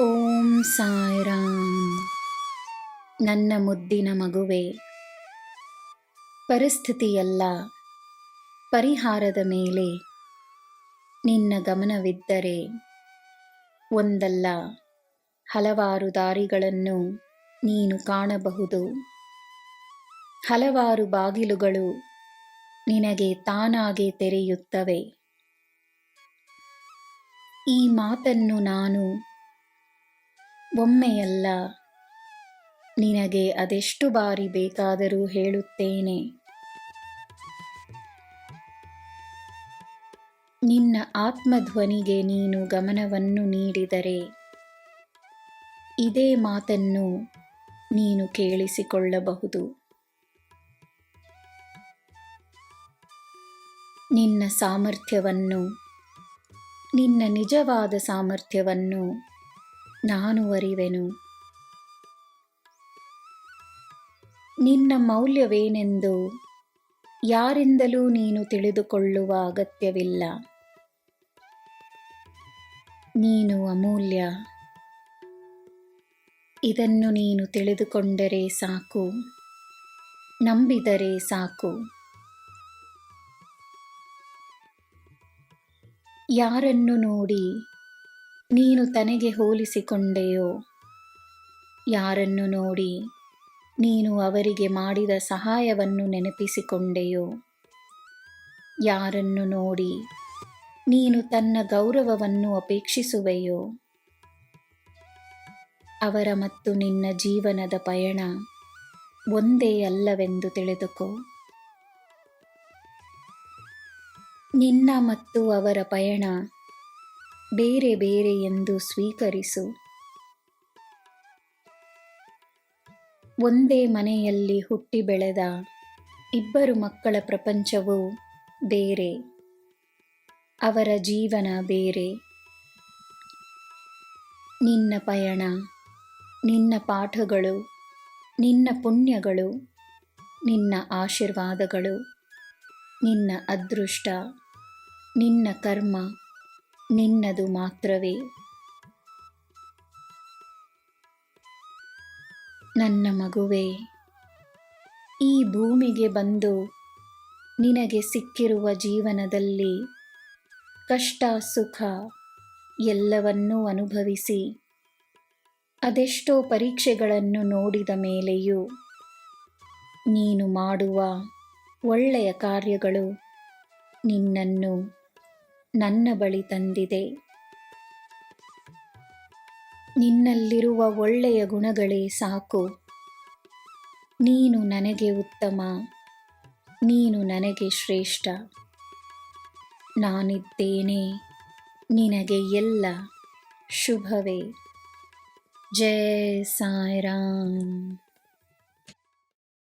ಓಂ ಸಾಯಿರಾಮ್. ನನ್ನ ಮುದ್ದಿನ ಮಗುವೆ, ಪರಿಸ್ಥಿತಿಯಲ್ಲ, ಪರಿಹಾರದ ಮೇಲೆ ನಿನ್ನ ಗಮನವಿದ್ದರೆ ಒಂದಲ್ಲ, ಹಲವಾರು ದಾರಿಗಳನ್ನು ನೀನು ಕಾಣಬಹುದು. ಹಲವಾರು ಬಾಗಿಲುಗಳು ನಿನಗೆ ತಾನಾಗೆ ತೆರೆಯುತ್ತವೆ. ಈ ಮಾತನ್ನು ನಾನು ಒಮ್ಮೆಯಲ್ಲ ನಿನಗೆ ಅದೆಷ್ಟು ಬಾರಿ ಬೇಕಾದರೂ ಹೇಳುತ್ತೇನೆ. ನಿನ್ನ ಆತ್ಮಧ್ವನಿಗೆ ನೀನು ಗಮನವನ್ನು ನೀಡಿದರೆ ಇದೇ ಮಾತನ್ನು ನೀನು ಕೇಳಿಸಿಕೊಳ್ಳಬಹುದು. ನಿನ್ನ ಸಾಮರ್ಥ್ಯವನ್ನು, ನಿನ್ನ ನಿಜವಾದ ಸಾಮರ್ಥ್ಯವನ್ನು ನಾನು ಅರಿವೆನು. ನಿನ್ನ ಮೌಲ್ಯವೇನೆಂದು ಯಾರಿಂದಲೂ ನೀನು ತಿಳಿದುಕೊಳ್ಳುವ ಅಗತ್ಯವಿಲ್ಲ. ನೀನು ಅಮೂಲ್ಯ. ಇದನ್ನು ನೀನು ತಿಳಿದುಕೊಂಡರೆ ಸಾಕು. ನಂಬಿದರೆ ಸಾಕು. ಯಾರನ್ನು ನೋಡಿ ನೀನು ತನಗೆ ಹೋಲಿಸಿಕೊಂಡೆಯೋ? ಯಾರನ್ನು ನೋಡಿ ನೀನು ಅವರಿಗೆ ಮಾಡಿದ ಸಹಾಯವನ್ನು ನೆನಪಿಸಿಕೊಂಡೆಯೋ? ಯಾರನ್ನು ನೋಡಿ ನೀನು ತನ್ನ ಗೌರವವನ್ನು ಅಪೇಕ್ಷಿಸುವೆಯೋ? ಅವರ ಮತ್ತು ನಿನ್ನ ಜೀವನದ ಪಯಣ ಒಂದೇ ಅಲ್ಲವೆಂದು ತಿಳಿದುಕೋ. ನಿನ್ನ ಮತ್ತು ಅವರ ಪಯಣ ಬೇರೆ ಬೇರೆ ಎಂದು ಸ್ವೀಕರಿಸು. ಒಂದೇ ಮನೆಯಲ್ಲಿ ಹುಟ್ಟಿ ಬೆಳೆದ ಇಬ್ಬರು ಮಕ್ಕಳ ಪ್ರಪಂಚವು ಬೇರೆ, ಅವರ ಜೀವನ ಬೇರೆ. ನಿನ್ನ ಪಯಣ, ನಿನ್ನ ಪಾಠಗಳು, ನಿನ್ನ ಪುಣ್ಯಗಳು, ನಿನ್ನ ಆಶೀರ್ವಾದಗಳು, ನಿನ್ನ ಅದೃಷ್ಟ, ನಿನ್ನ ಕರ್ಮ. ನಿನ್ನದು ಮಾತ್ರವೇ. ನನ್ನ ಮಗುವೇ, ಈ ಭೂಮಿಗೆ ಬಂದು ನಿನಗೆ ಸಿಕ್ಕಿರುವ ಜೀವನದಲ್ಲಿ ಕಷ್ಟ, ಸುಖ ಎಲ್ಲವನ್ನೂ ಅನುಭವಿಸಿ, ಅದೆಷ್ಟೋ ಪರೀಕ್ಷೆಗಳನ್ನು ನೋಡಿದ ಮೇಲೆಯೂ ನೀನು ಮಾಡುವ ಒಳ್ಳೆಯ ಕಾರ್ಯಗಳು ನಿನ್ನನ್ನು ನನ್ನ ಬಳಿ ತಂದಿದೆ. ನಿನ್ನಲ್ಲಿರುವ ಒಳ್ಳೆಯ ಗುಣಗಳೇ ಸಾಕು. ನೀನು ನನಗೆ ಉತ್ತಮ. ನೀನು ನನಗೆ ಶ್ರೇಷ್ಠ. ನಾನಿದ್ದೇನೆ ನಿನಗೆ ಎಲ್ಲ ಶುಭವೇ. ಜಯ ಸಾಯಿರಾಮ್.